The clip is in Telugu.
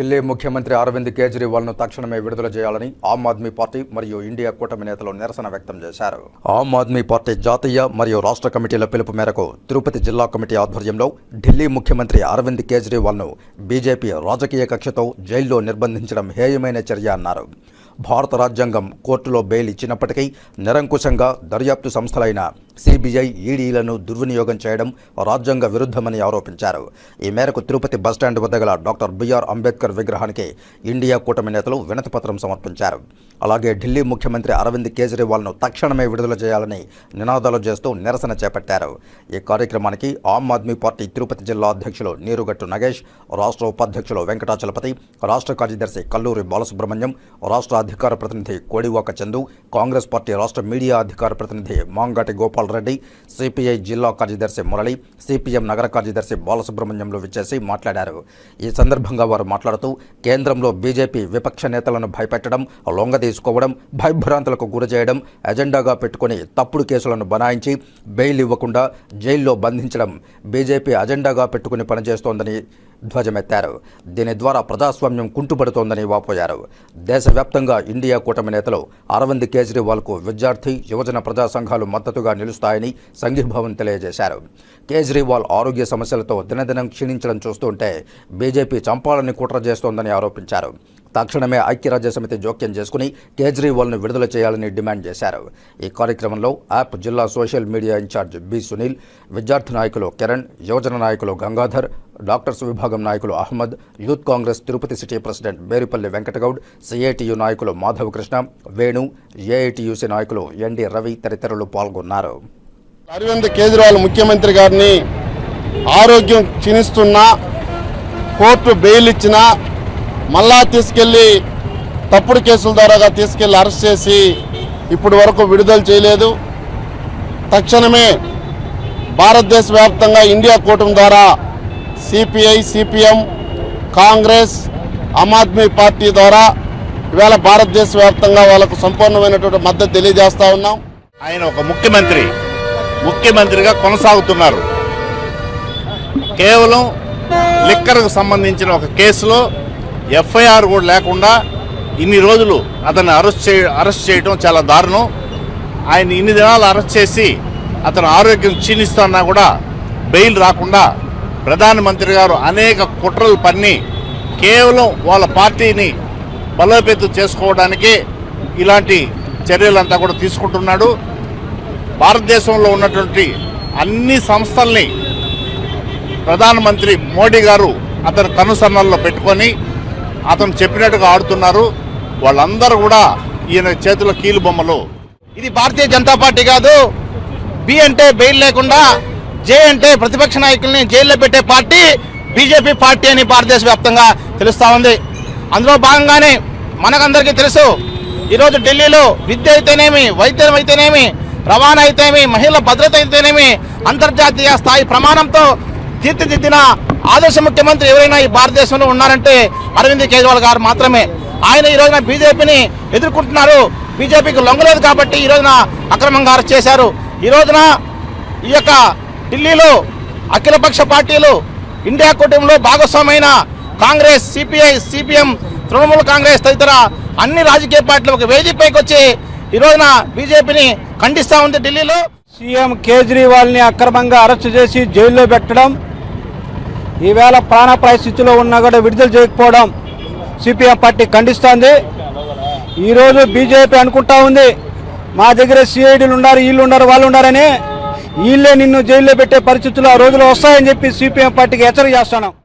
ఢిల్లీ ముఖ్యమంత్రి అరవింద్ కేజ్రీవాల్ను తక్షణమే విడుదల చేయాలని ఆమ్ ఆద్మీ పార్టీ మరియు ఇండియా కూటమి నేతలు నిరసన వ్యక్తం చేశారు. ఆమ్ ఆద్మీ పార్టీ జాతీయ మరియు రాష్ట్ర కమిటీల పిలుపు మేరకు తిరుపతి జిల్లా కమిటీ ఆధ్వర్యంలో ఢిల్లీ ముఖ్యమంత్రి అరవింద్ కేజ్రీవాల్ను బీజేపీ రాజకీయ కక్షతో జైల్లో నిర్బంధించడం హేయమైన చర్య అన్నారు. భారత రాజ్యాంగం కోర్టులో బెయిల్ ఇచ్చినప్పటికీ నిరంకుశంగా దర్యాప్తు సంస్థలైన సిబిఐ ఈడీలను దుర్వినియోగం చేయడం రాజ్యాంగ విరుద్ధమని ఆరోపించారు. ఈ మేరకు తిరుపతి బస్టాండ్ వద్ద గల డాక్టర్ బిఆర్ అంబేద్కర్ విగ్రహానికి ఇండియా కూటమి నేతలు వినతిపత్రం సమర్పించారు. అలాగే ఢిల్లీ ముఖ్యమంత్రి అరవింద్ కేజ్రీవాల్ను తక్షణమే విడుదల చేయాలని నినాదాలు చేస్తూ నిరసన చేపట్టారు. ఈ కార్యక్రమానికి ఆమ్ ఆద్మీ పార్టీ తిరుపతి జిల్లా అధ్యక్షులు నీరుగట్టు నగేష్ రాష్ట్ర ఉపాధ్యక్షులు వెంకటాచలపతి రాష్ట్ర కార్యదర్శి కల్లూరి బాలసుబ్రహ్మణ్యం రాష్ట్ర అధికార ప్రతినిధి కోడివాక చందు కాంగ్రెస్ పార్టీ రాష్ట్ర మీడియా అధికార ప్రతినిధి మాంగాటి గోపాల్ రెడ్డి సిపిఐ జిల్లా కార్యదర్శి మురళి సిపిఎం నగర కార్యదర్శి బాలసుబ్రహ్మణ్యంలో విచ్చేసి మాట్లాడారు. ఈ సందర్భంగా వారు మాట్లాడుతూ కేంద్రంలో బీజేపీ విపక్ష నేతలను భయపెట్టడం లొంగదీసుకోవడం భయభ్రాంతులకు గురి చేయడం ఎజెండాగా పెట్టుకుని తప్పుడు కేసులను బనాయించి బెయిల్ ఇవ్వకుండా జైల్లో బంధించడం బీజేపీ అజెండాగా పెట్టుకుని పనిచేస్తోందని ధ్వజమెత్తారు. దీని ద్వారా ప్రజాస్వామ్యం కుంటుపడుతోందని వాపోయారు. దేశవ్యాప్తంగా ఇండియా కూటమి నేతలు అరవింద్ కేజ్రీవాల్కు విద్యార్థి యువజన ప్రజా సంఘాలు మద్దతుగా నిలుస్తాయని సంఘీభావం తెలియజేశారు. కేజ్రీవాల్ ఆరోగ్య సమస్యలతో దినదినం క్షీణించడం చూస్తుంటే బీజేపీ చంపాలని కుట్ర చేస్తోందని ఆరోపించారు. తక్షణమే ఐక్యరాజ్యసమితి జోక్యం చేసుకుని కేజ్రీవాల్ను విడుదల చేయాలని డిమాండ్ చేశారు. ఈ కార్యక్రమంలో యాప్ జిల్లా social media incharge B Sunil విద్యార్థి నాయకులు కిరణ్ యువజన నాయకులు గంగాధర్ డాక్టర్స్ విభాగం నాయకులు Ahmed youth Congress Tirupati city president Beripalli Venkatagoud CITU నాయకులు మాధవ్ కృష్ణ వేణు ఏఐటియుసి నాయకులు ఎన్డి రవి తదితరులు పాల్గొన్నారు. అరవింద్ కేజ్రీవాల్ ముఖ్యమంత్రి గారిని ఆరోగ్యం క్షీణిస్తున్నా కోర్టు బెయిల్ ఇచ్చినా మళ్ళా తీసుకెళ్ళి తప్పుడు కేసుల ద్వారాగా తీసుకెళ్ళి అరెస్ట్ చేసి ఇప్పటి వరకు విడుదల చేయలేదు. తక్షణమే భారతదేశ వ్యాప్తంగా ఇండియా కూటమి ద్వారా CPI CPM Congress Aam Aadmi Party ద్వారా ఇవాళ భారతదేశ వ్యాప్తంగా వాళ్ళకు సంపూర్ణమైనటువంటి మద్దతు తెలియజేస్తా ఉన్నాం. ఆయన ఒక ముఖ్యమంత్రి ముఖ్యమంత్రిగా కొనసాగుతున్నారు. కేవలం లిక్కర్కు సంబంధించిన ఒక కేసులో ఎఫ్ఐఆర్ కూడా లేకుండా ఇన్ని రోజులు అతన్ని అరెస్ట్ చే అరెస్ట్ చేయడం చాలా దారుణం. ఆయన ఇన్ని దినాలు అరెస్ట్ చేసి అతను ఆరోగ్యం క్షీణిస్తున్నా కూడా బెయిల్ రాకుండా ప్రధానమంత్రి గారు అనేక కుట్రలు పన్ని కేవలం వాళ్ళ పార్టీని బలోపేతం చేసుకోవడానికి ఇలాంటి చర్యలంతా కూడా తీసుకుంటున్నాడు. భారతదేశంలో ఉన్నటువంటి అన్ని సంస్థల్ని ప్రధానమంత్రి మోడీ గారు అతని కనుసన్నల్లో పెట్టుకొని అతను చెప్పినట్టుగా ఆడుతున్నారు. వాళ్ళందరూ కూడా ఈయన చేతిలో కీలు బొమ్మలు ఇది భారతీయ జనతా పార్టీ కాదు. బి అంటే బెయిల్ లేకుండా జే అంటే ప్రతిపక్ష నాయకుల్ని జైల్లో పెట్టే పార్టీ బీజేపీ పార్టీ అని భారతదేశ వ్యాప్తంగా తెలుస్తూ ఉంది. అందులో భాగంగానే మనకందరికీ తెలుసు ఈరోజు ఢిల్లీలో విద్య అయితేనేమి వైద్యం అయితేనేమి రవాణా అయితేనేమి మహిళల భద్రత అయితేనేమి అంతర్జాతీయ స్థాయి ప్రమాణంతో తీర్చిదిద్దిన ఆదర్శ ముఖ్యమంత్రి ఎవరైనా ఈ భారతదేశంలో ఉన్నారంటే అరవింద్ కేజ్రీవాల్ గారు మాత్రమే. ఆయన ఈ రోజున బీజేపీని ఎదుర్కొంటున్నారు. బీజేపీకి లొంగలేదు కాబట్టి ఈ రోజున అక్రమంగా అరెస్ట్ చేశారు. ఈ రోజున ఈ యొక్క ఢిల్లీలో అఖిలపక్ష పార్టీలు ఇండియా కూటమిలో భాగస్వామైన Congress CPI CPM Trinamool Congress తదితర అన్ని రాజకీయ పార్టీలు ఒక వేదికపైకి వచ్చి ఈ రోజున బీజేపీని ఖండిస్తా ఉంది ఢిల్లీలో. సీఎం కేజ్రీవాల్ని అక్రమంగా అరెస్ట్ చేసి జైల్లో పెట్టడం ఈవేళ ప్రాణాపాయ స్థితిలో ఉన్నా కూడా విడుదల చేయకపోవడం సిపిఎం పార్టీ ఖండిస్తోంది. ఈరోజు బీజేపీ అనుకుంటా ఉంది మా దగ్గర సిఐడీలు ఉన్నారు వీళ్ళు ఉన్నారు వాళ్ళు ఉన్నారని వీళ్ళే నిన్ను జైల్లో పెట్టే పరిస్థితులు ఆ రోజులు వస్తాయని చెప్పి సిపిఎం పార్టీకి హెచ్చరిక చేస్తున్నాం.